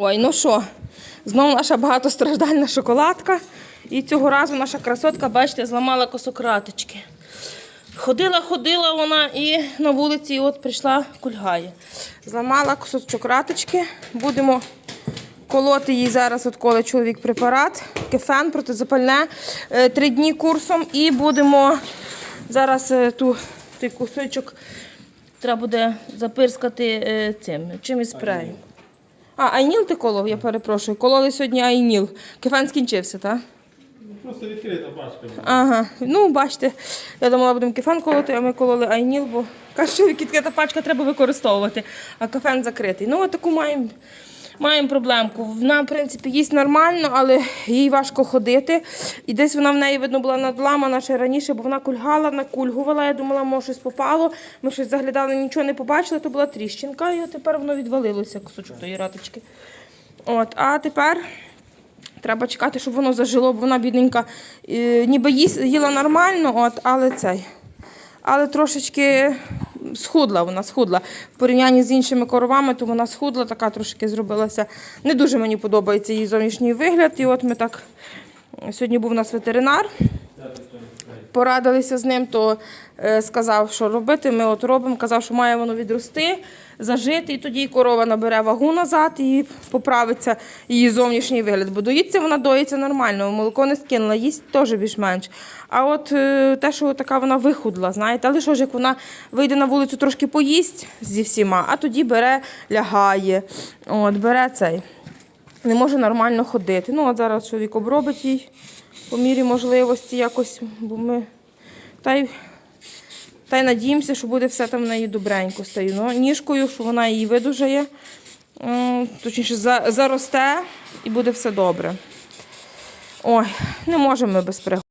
Ой, ну що, знову наша багатостраждальна шоколадка. І цього разу наша красотка, бачите, зламала косократочки. Ходила, ходила вона і на вулиці от прийшла, кульгає. Зламала косократочки. Будемо колоти їй зараз, от коли чоловік препарат, кефен, протизапальне, е, три дні курсом. І будемо зараз е, ту, той кусочок треба буде запирскати е, цим, чимось спреєм. А, айніл ти колов, я перепрошую. Кололи сьогодні айніл. Кефен скінчився, так? Просто відкрита пачка. Ага. Ну, бачите, я думала, будемо кефен колоти, а ми кололи айніл, бо каже, що відкрита пачка треба використовувати, а кефен закритий. Ну, от таку маємо. Маємо проблемку. Вона, в принципі, їсть нормально, але їй важко ходити. І десь вона в неї, видно, була надламана ще раніше, бо вона кульгала, накульгувала. Я думала, може щось попало. Ми щось заглядали, нічого не побачили, то була тріщинка, і тепер воно відвалилося, кусочок тої раточки. От, а тепер Треба чекати, щоб воно зажило, бо вона бідненька, е, ніби їла нормально, от, але цей. Але трошечки схудла вона схудла. В порівнянні з іншими коровами, то вона схудла, така трошки зробилася. Не дуже мені подобається її зовнішній вигляд. І от ми так сьогодні був у нас ветеринар. Порадилися з ним, то е, сказав, що робити. Ми от робимо. Казав, що має воно відрости, зажити, і тоді корова набере вагу назад і поправиться її зовнішній вигляд. Бо доїться вона доїться нормально, молоко не скинула, їсть теж більш-менш. А от е, те, що така вона вихудла, знаєте, але що ж, як вона вийде на вулицю, трошки поїсть зі всіма, а тоді бере, лягає, от, бере цей. Не може нормально ходити. Ну, от зараз чоловік обробить їй по мірі можливості якось, бо ми та й, та й надіємося, що буде все там в неї добренько стає. Ну, ніжкою, що вона її видужає, точніше, заросте і буде все добре. Ой, не можемо ми без пригод.